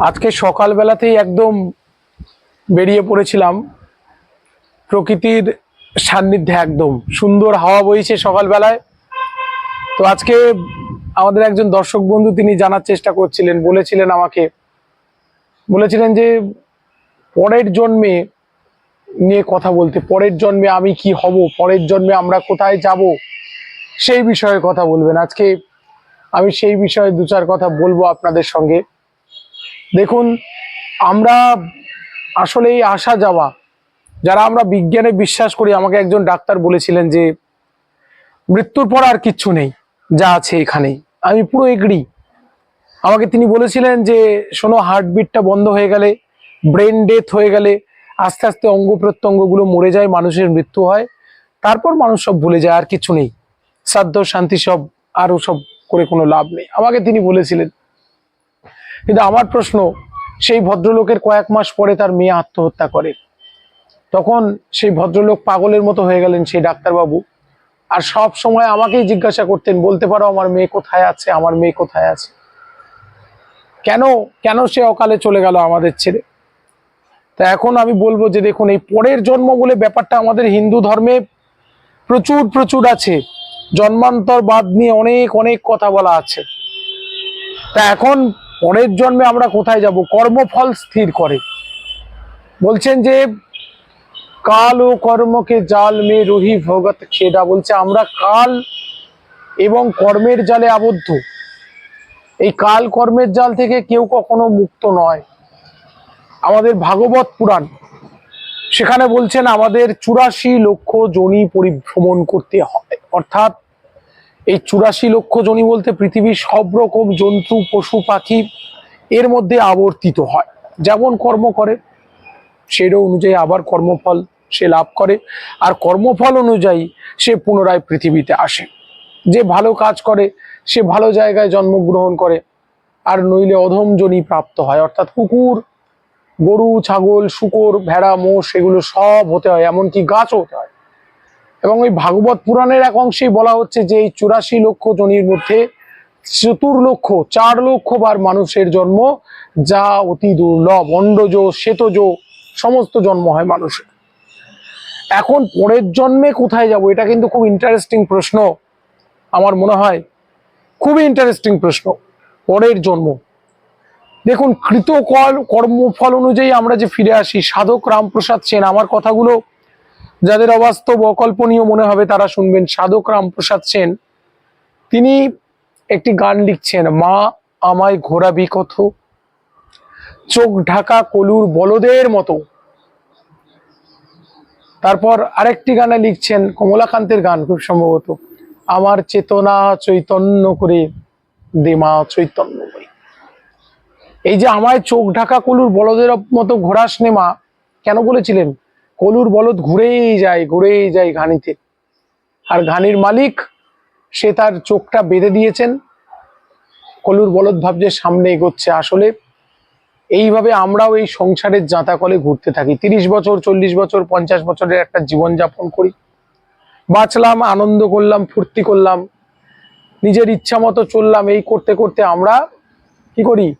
আজকে সকালবেলাতেই একদম বেরিয়ে পড়েছিলাম। প্রকৃতির সান্নিধ্যে একদম। সুন্দর হাওয়া বইছে সকালবেলায়। তো আজকে আমাদের একজন দর্শক বন্ধু তিনি জানার চেষ্টা করছিলেন, বলেছিলেন আমাকে, বলেছিলেন যে পরের জন্মে নিয়ে কথা বলতে, পরের জন্মে আমি কি হব, পরের জন্মে আমরা কোথায় যাব, সেই বিষয়ে কথা বলবেন। আজকে আমি সেই বিষয়ে দু চার কথা বলব আপনাদের সঙ্গে। দেখুন, আমরা আসলে এই আসা যাওয়া, যারা আমরা বিজ্ঞানে বিশ্বাস করি, আমাকে একজন ডাক্তার বলেছিলেন যে, মৃত্যুর পর আর কিচ্ছু নেই, যা আছে এখানেই। আমি পুরো এগ্রি আমাকে তিনি বলেছিলেন যে, শোনো হার্টবিটটা বন্ধ হয়ে গেলে ব্রেন ডেথ হয়ে গেলে, আস্তে আস্তে অঙ্গ প্রত্যঙ্গগুলো মরে যায়, মানুষের মৃত্যু হয়, তারপর মানুষ সব ভুলে যায়, আর কিছু নেই। শ্রাদ্ধ, শান্তি সব আরও সব করে কোনো লাভ নেই। আমাকে তিনি বলেছিলেন। কিন্তু আমার প্রশ্ন, সেই ভদ্রলোকের কয়েক মাস পরে তার মেয়ে আত্মহত্যা করে। তখন সেই ভদ্রলোক পাগলের মতো হয়ে গেলেন সেই ডাক্তারবাবু। আর সব সময় আমাকেই জিজ্ঞাসা করতেন, বলতে পারো আমার মেয়ে কোথায় আছে, আমার মেয়ে কোথায় আছে। কেন কেন সে অকালে চলে গেল আমাদের ছেড়ে? তা এখন আমি বলব যে দেখুন, এই পরের জন্ম বলে ব্যাপারটা আমাদের হিন্দু ধর্মে প্রচুর প্রচুর আছে। জন্মান্তর বাদ নিয়ে অনেক অনেক কথা বলা আছে। তা এখন পরের জন্মে আমরা কোথায় যাব? কর্মফল স্থির করে। বলছেন যে, কাল ও কর্মকে জাল মে রহি ভগত খেডা বলছে, আমরা কাল এবং কর্মের জালে আবদ্ধ। এই কাল কর্মের জাল থেকে কেউ কখনো মুক্ত নয়। আমাদের ভাগবত পুরাণ, সেখানে বলছেন, আমাদের চুরাশি লক্ষ জনি পরিভ্রমণ করতে হয়। অর্থাৎ এই চুরাশি লক্ষ জনি বলতে পৃথিবীর সব রকম জন্তু, পশু, পাখি এর মধ্যে আবর্তিত হয়। যেমন কর্ম করে, সেরও অনুযায়ী আবার কর্মফল সে লাভ করে। আর কর্মফল অনুযায়ী সে পুনরায় পৃথিবীতে আসে। যে ভালো কাজ করে, সে ভালো জায়গায় জন্মগ্রহণ করে, আর নইলে অধম জনি প্রাপ্ত হয়। অর্থাৎ কুকুর, গরু, ছাগল, শুকর, ভেড়া, মোষ, এগুলো সব হতে হয়, এমনকি গাছও হতে হয়। এবং ওই ভাগবত পুরাণের এক অংশেই বলা হচ্ছে যে এই চুরাশি লক্ষ জনির মধ্যে চতুর্লক্ষ চার লক্ষ বার মানুষের জন্ম, যা অতি দুর্লভ, অন্ডজ, শ্বেতজ, সমস্ত জন্ম হয় মানুষের। এখন পরের জন্মে কোথায় যাব? এটা কিন্তু খুব ইন্টারেস্টিং প্রশ্ন। আমার মনে হয় খুবই ইন্টারেস্টিং প্রশ্ন। পরের জন্ম। দেখুন কৃতকল কর্মফল অনুযায়ী আমরা যে ফিরে আসি, সাধক রামপ্রসাদ সেন, আমার কথাগুলো যাদের অবাস্তব অকল্পনীয় মনে হবে তারা শুনবেন সাধক রামপ্রসাদ সেন। তিনি একটি গান লিখছেন, মা আমায় ঘোরাবি কত চোখ ঢাকা কলুর বলদের মতো। তারপর আরেকটি গানে লিখছেন কমলাকান্তের গান খুব সম্ভবত, আমার চেতনা চৈতন্য করে, দেমা চৈতন্য করে। এই যে আমায় চোখ ঢাকা কলুর বলদের মতো ঘোরাস নেমা, কেন বলেছিলেন? কলুর বলদ ঘুরেই যায় ঘুরেই যায় ঘানিতে। আর ঘানির মালিক, সে তার চোখটা বেঁধে দিয়েছেন। কলুর বলদ ভাবছে, সামনে এগোচ্ছে আসলে। এইভাবে আমরাও এই সংসারের জাঁতাকলে ঘুরতে থাকি। তিরিশ বছর, চল্লিশ বছর, পঞ্চাশ বছরের একটা জীবন যাপন করি। বাঁচলাম, আনন্দ করলাম, ফুর্তি করলাম। নিজের ইচ্ছা মতো চললাম। এই করতে করতে আমরা কি করি?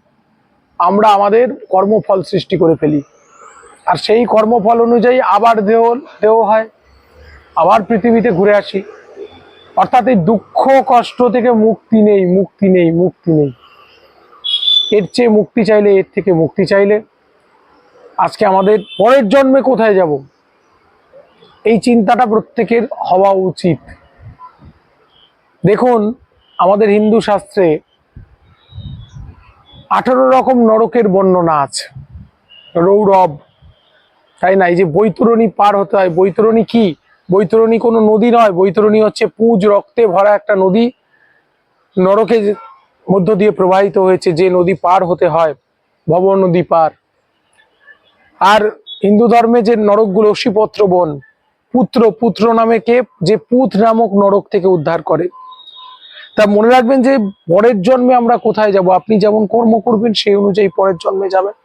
আমরা আমাদের কর্মফল সৃষ্টি করে ফেলি। আর সেই কর্মফল অনুযায়ী আবার দেহ দেহ হয়, আবার পৃথিবীতে ঘুরে আসি। অর্থাৎ এই দুঃখ, কষ্ট থেকে মুক্তি নেই মুক্তি নেই মুক্তি নেই। এর চেয়ে মুক্তি চাইলে, এর থেকে মুক্তি চাইলে। আজকে আমাদের পরের জন্মে কোথায় যাব? এই চিন্তাটা প্রত্যেকের হওয়া উচিত। দেখুন, আমাদের হিন্দু শাস্ত্রে আঠারো রকম নরকের বর্ণনা আছে। রৌরব তাই না? এই যে বৈতরণী পার হতে হয়। বৈতরণী কি? বৈতরণী কোনো নদী নয়। বৈতরণী হচ্ছে পুজ রক্তে ভরা একটা নদী। নরকে মধ্য দিয়ে প্রবাহিত হয়েছে। যে নদী পার হতে হয় ভব নদী পার। আর হিন্দু ধর্মে যে নরকগুলো অশিপত্র বন, পুত্র পুত্র নামে কে? যে পুত নামক নরক থেকে উদ্ধার করে। তা মনে রাখবেন যে পরের জন্মে আমরা কোথায় যাব? আপনি যেমন কর্ম করবেন, সেই অনুযায়ী পরের জন্মে যাবেন।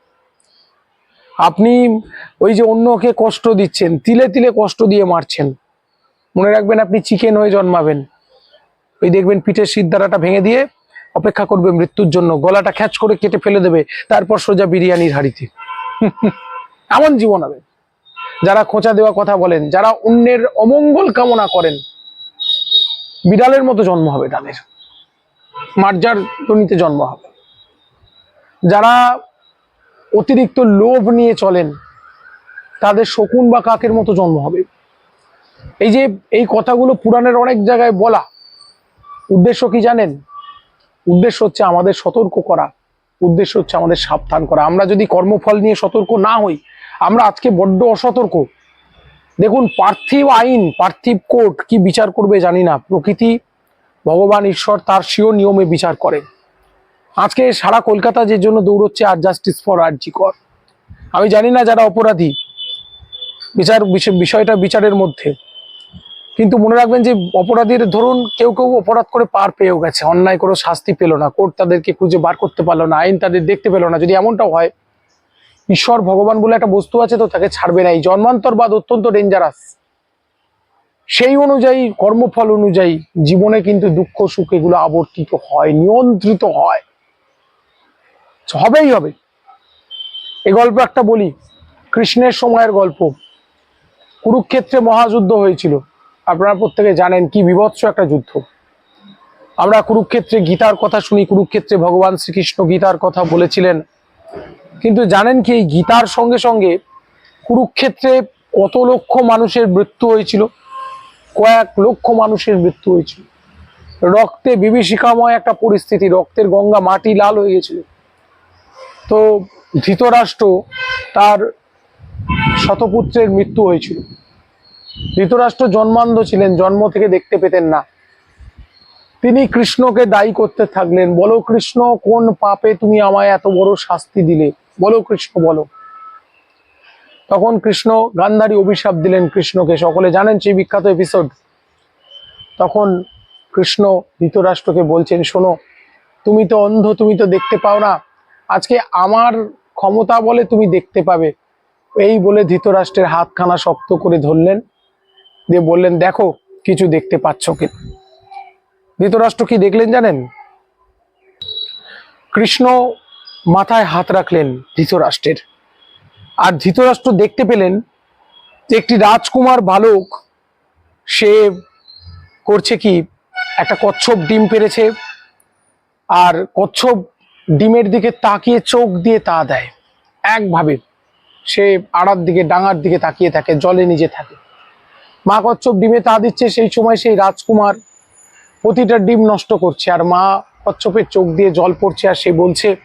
আপনি ওই যে অন্যকে কষ্ট দিচ্ছেন, তিলে তিলে কষ্ট দিয়ে মারছেন। মনে রাখবেন আপনি চিকেন হয়ে জন্মাবেন। ওই দেখবেন পিঠের সিদ্ধারাটা ভেঙে দিয়ে অপেক্ষা করবে মৃত্যুর জন্য, গলাটা খ্যাচ করে কেটে ফেলে দেবে, তারপর সোজা বিরিয়ানির হাড়িতে। এমন জীবন হবে। যারা খোঁচা দেওয়া কথা বলেন, যারা অন্যের অমঙ্গল কামনা করেন, বিড়ালের মতো জন্ম হবে তাদের। মার্জার জনিতে জন্ম হবে। যারা অতিরিক্ত লোভ নিয়ে চলেন, তাদের শকুন বা কাকের মতো জন্ম হবে। এই যে, এই কথাগুলো পুরাণের অনেক জায়গায় বলা। উদ্দেশ্য কি জানেন? উদ্দেশ্য হচ্ছে আমাদের সতর্ক করা। উদ্দেশ্য হচ্ছে আমাদের সাবধান করা। আমরা যদি কর্মফল নিয়ে সতর্ক না হই, আমরা আজকে বড্ড অসতর্ক। দেখুন, পার্থিব আইন, পার্থিব কোর্ট কি বিচার করবে জানি না। প্রকৃতি, ভগবান ঈশ্বর তার স্বীয় নিয়মে বিচার করে আজকে সারা কলকাতা যে জন্য দৌড়চ্ছে, আর জাস্টিস ফর আরজি কর। আমি জানি না যারা অপরাধী, বিচার, বিষয়- বিষয়টা বিচারের মধ্যে। কিন্তু মনে রাখবেন যে অপরাধীর ধরুন কেউ কেউ অপরাধ করে পার পেয়েও গেছে। অন্যায় কোনো শাস্তি পেল না, কোর্ট তাদেরকে খুঁজে বার করতে পারল না, আইন তাদের দেখতে পেল না। যদি এমনটাও হয়, ঈশ্বর ভগবান বলে একটা বস্তু আছে তো তাকে ছাড়বে না। এই জন্মান্তরবাদ অত্যন্ত ডেঞ্জারাস সেই অনুযায়ী, কর্মফল অনুযায়ী জীবনে কিন্তু দুঃখ সুখ এগুলো আবর্তিত হয়, নিয়ন্ত্রিত হয়। হবেই হবে। এ গল্প একটা বলি, কৃষ্ণের সময়ের গল্প। কুরুক্ষেত্রে মহাযুদ্ধ হয়েছিল। আপনারা প্রত্যেকে জানেন কি বিভৎস একটা যুদ্ধ। আমরা কুরুক্ষেত্রে গীতার কথা শুনি, কুরুক্ষেত্রে ভগবান শ্রীকৃষ্ণ গীতার কথা বলেছিলেন। কিন্তু জানেন কি, এই গীতার সঙ্গে সঙ্গে কুরুক্ষেত্রে কত লক্ষ মানুষের মৃত্যু হয়েছিল, কয়েক লক্ষ মানুষের মৃত্যু হয়েছিল। রক্তে বিভীষিকাময় একটা পরিস্থিতি, রক্তের গঙ্গা মাটি লাল হয়ে গেছিল। তো ধৃতরাষ্ট্র তার শতপুত্রের মৃত্যু হয়েছিল। ধৃতরাষ্ট্র জন্মান্ধ ছিলেন, জন্ম থেকে দেখতে পেতেন না। তিনি কৃষ্ণকে দায়ী করতে থাকলেন। বলো কৃষ্ণ, কোন পাপে তুমি আমায় এত বড় শাস্তি দিলে? বলো কৃষ্ণ, বলো। তখন কৃষ্ণ গান্ধারী অভিশাপ দিলেন কৃষ্ণকে। সকলে জানেন সেই বিখ্যাত এপিসোড তখন কৃষ্ণ ধৃতরাষ্ট্রকে বলছেন, শোনো, তুমি তো অন্ধ, তুমি তো দেখতে পাও না। আজকে আমার ক্ষমতা বলে তুমি দেখতে পাবে। এই বলে ধৃতরাষ্ট্রের হাতখানা শক্ত করে ধরলেন। দিয়ে বললেন, দেখো, কিছু দেখতে পাচ্ছ কি? ধৃতরাষ্ট্র কি দেখলেন জানেন? কৃষ্ণ মাথায় হাত রাখলেন ধৃতরাষ্ট্রের। আর ধৃতরাষ্ট্র দেখতে পেলেন যে একটি রাজকুমার বালক, সে করছে কি? একটা কচ্ছপ ডিম পেরেছে। আর কচ্ছপ ডিমের দিকে তাকিয়ে চোখ দিয়ে তা দেয়। একভাবে সে আড়ার দিকে, ডাঙার দিকে তাকিয়ে থাকে, জলে নিজে থাকে। মা কচ্ছপ ডিমে তা দিচ্ছে, সেই সময় সেই রাজকুমার প্রতিটা ডিম নষ্ট করছে। আর মা কচ্ছপের চোখ দিয়ে জল পড়ছে আর সে বলছে,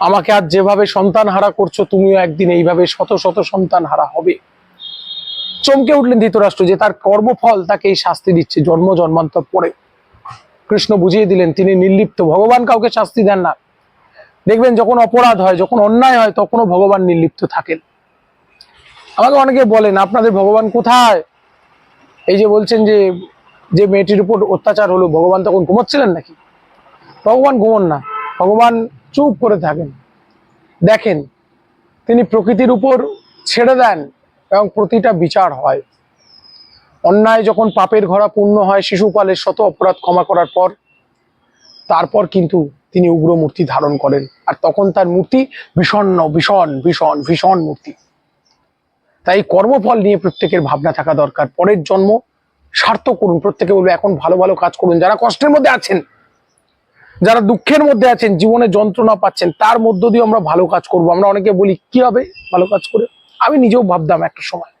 আমাকে আজ যেভাবে সন্তান হারা করছ, তুমিও একদিন এইভাবে শত শত সন্তান হারা হবে। চমকে উঠলেন ধৃতরাষ্ট্র যে তার কর্মফল তাকে এই শাস্তি দিচ্ছে, জন্ম জন্মান্তর পরে। কৃষ্ণ বুঝিয়ে দিলেন, তিনি নির্লিপ্ত, ভগবান কাউকে শাস্তি দেন না। দেখবেন যখন অপরাধ হয়, যখন অন্যায় হয়, তখনও ভগবান নির্লিপ্ত থাকেন। আমাকে অনেকে বলেন, আপনাদের ভগবান কোথায়? এই যে বলছেন যে যে মেয়েটির উপর অত্যাচার হলো, ভগবান তখন ঘুমোচ্ছিলেন নাকি? ভগবান ঘুমন না। ভগবান চুপ করে থাকেন। দেখেন, তিনি প্রকৃতির উপর ছেড়ে দেন এবং প্রতিটা বিচার হয়। অন্যায় যখন পাপের ঘোড়া পূর্ণ হয়, শিশুপালের শত অপরাধ ক্ষমা করার পর, তারপর কিন্তু তিনি উগ্র মূর্তি ধারণ করেন। আর তখন তার মূর্তি বিষণ্ণ ভীষণ ভীষণ ভীষণ মূর্তি। তাই কর্মফল নিয়ে প্রত্যেকের ভাবনা থাকা দরকার। পরের জন্ম সার্থক করুন। প্রত্যেকে বলবে, এখন ভালো ভালো কাজ করুন। যারা কষ্টের মধ্যে আছেন, যারা দুঃখের মধ্যে আছেন, জীবনে যন্ত্রণা পাচ্ছেন, তার মধ্য দিয়ে আমরা ভালো কাজ করব। আমরা অনেকে বলি, কি হবে ভালো কাজ করে? আমি নিজেও ভাবতাম একটা সময়।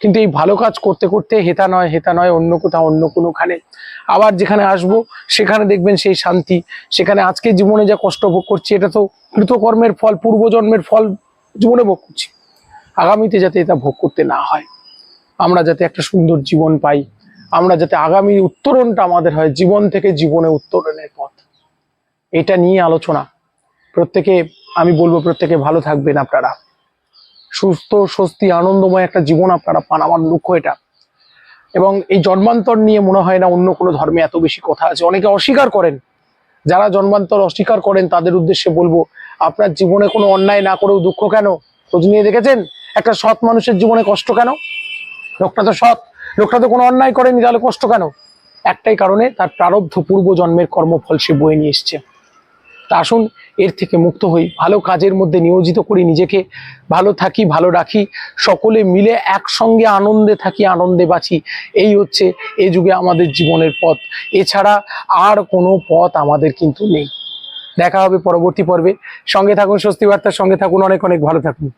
কিন্তু এই ভালো কাজ করতে করতে হেতা নয় হেতা নয়, অন্য কোথাও, অন্য কোনোখানে। আবার যেখানে আসব, সেখানে দেখবেন সেই শান্তি। সেখানে আজকে জীবনে যা কষ্ট ভোগ করছি, এটা তো কৃতকর্মের ফল, পূর্বজন্মের ফল জীবনে ভোগ করছি। আগামীতে যাতে এটা ভোগ করতে না হয়, আমরা যাতে একটা সুন্দর জীবন পাই, আমরা যাতে আগামী উত্তরণটা আমাদের হয়, জীবন থেকে জীবনে উত্তরণের পথ। এটা নিয়ে আলোচনা। প্রত্যেকে, আমি বলব প্রত্যেকে ভালো থাকবেন আপনারা। সুস্থ, স্বস্তি, আনন্দময় একটা জীবন আপনারা পান। আমার লক্ষ্য এটা। এবং এই জন্মান্তর নিয়ে মনে হয় না অন্য কোনো ধর্মে এত বেশি কথা আছে। অনেকে অস্বীকার করেন। যারা জন্মান্তর অস্বীকার করেন, তাদের উদ্দেশ্যে বলব, আপনার জীবনে কোনো অন্যায় না করেও দুঃখ কেন? খোঁজ নিয়ে দেখেছেন? একটা সৎ মানুষের জীবনে কষ্ট কেন? লোকটা তো সৎ। লোকটা তো কোনো অন্যায় করেনি, তাহলে কষ্ট কেন? একটাই কারণে তার প্রারব্ধ পূর্ব জন্মের কর্মফল সে বয়ে নিয়ে এসছে। তা আসুন, এর থেকে মুক্ত হই। ভালো কাজের মধ্যে নিয়োজিত করি নিজেকে। ভালো থাকি, ভালো রাখি। সকলে মিলে একসঙ্গে আনন্দে থাকি, আনন্দে বাঁচি। এই হচ্ছে এ যুগে আমাদের জীবনের পথ। এছাড়া আর কোনো পথ আমাদের কিন্তু নেই। দেখা হবে পরবর্তী পর্বে। সঙ্গে থাকুন, স্বস্তি বার্তার সঙ্গে থাকুন। অনেক অনেক ভালো থাকুন।